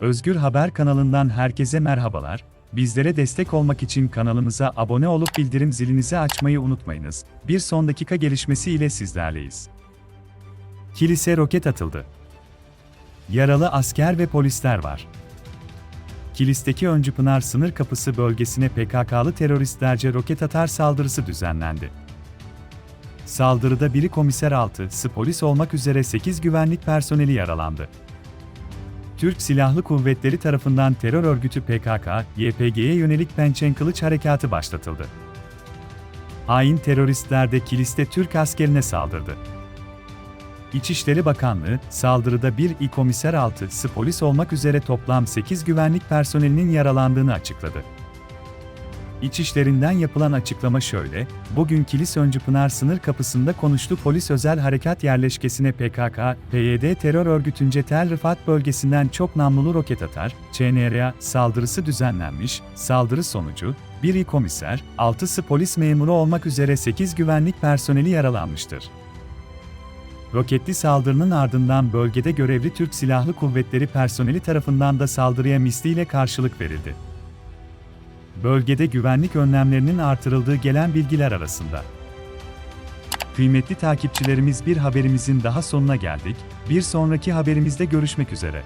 Özgür Haber kanalından herkese merhabalar. Bizlere destek olmak için kanalımıza abone olup bildirim zilinizi açmayı unutmayınız. Bir son dakika gelişmesi ile sizlerleyiz. Kilise roket atıldı. Yaralı asker ve polisler var. Kilis'teki Öncüpınar sınır kapısı bölgesine PKK'lı teröristlerce roket atar saldırısı düzenlendi. Saldırıda biri komiser 6, polis olmak üzere 8 güvenlik personeli yaralandı. Türk Silahlı Kuvvetleri tarafından terör örgütü PKK, YPG'ye yönelik Pençen Kılıç Harekatı başlatıldı. Hain teröristler de kiliste Türk askerine saldırdı. İçişleri Bakanlığı, saldırıda bir İ komiser 6, polis olmak üzere toplam 8 güvenlik personelinin yaralandığını açıkladı. İçişlerinden yapılan açıklama şöyle, bugün Kilis Öncüpınar sınır kapısında konuştu polis özel harekat yerleşkesine PKK, PYD terör örgütünce Tel Rifat bölgesinden çok namlulu roket atar, ÇNRA saldırısı düzenlenmiş, saldırı sonucu, bir İ komiser, 6'sı polis memuru olmak üzere 8 güvenlik personeli yaralanmıştır. Roketli saldırının ardından bölgede görevli Türk Silahlı Kuvvetleri personeli tarafından da saldırıya misliyle karşılık verildi. Bölgede güvenlik önlemlerinin artırıldığı gelen bilgiler arasında. Kıymetli takipçilerimiz bir haberimizin daha sonuna geldik. Bir sonraki haberimizde görüşmek üzere.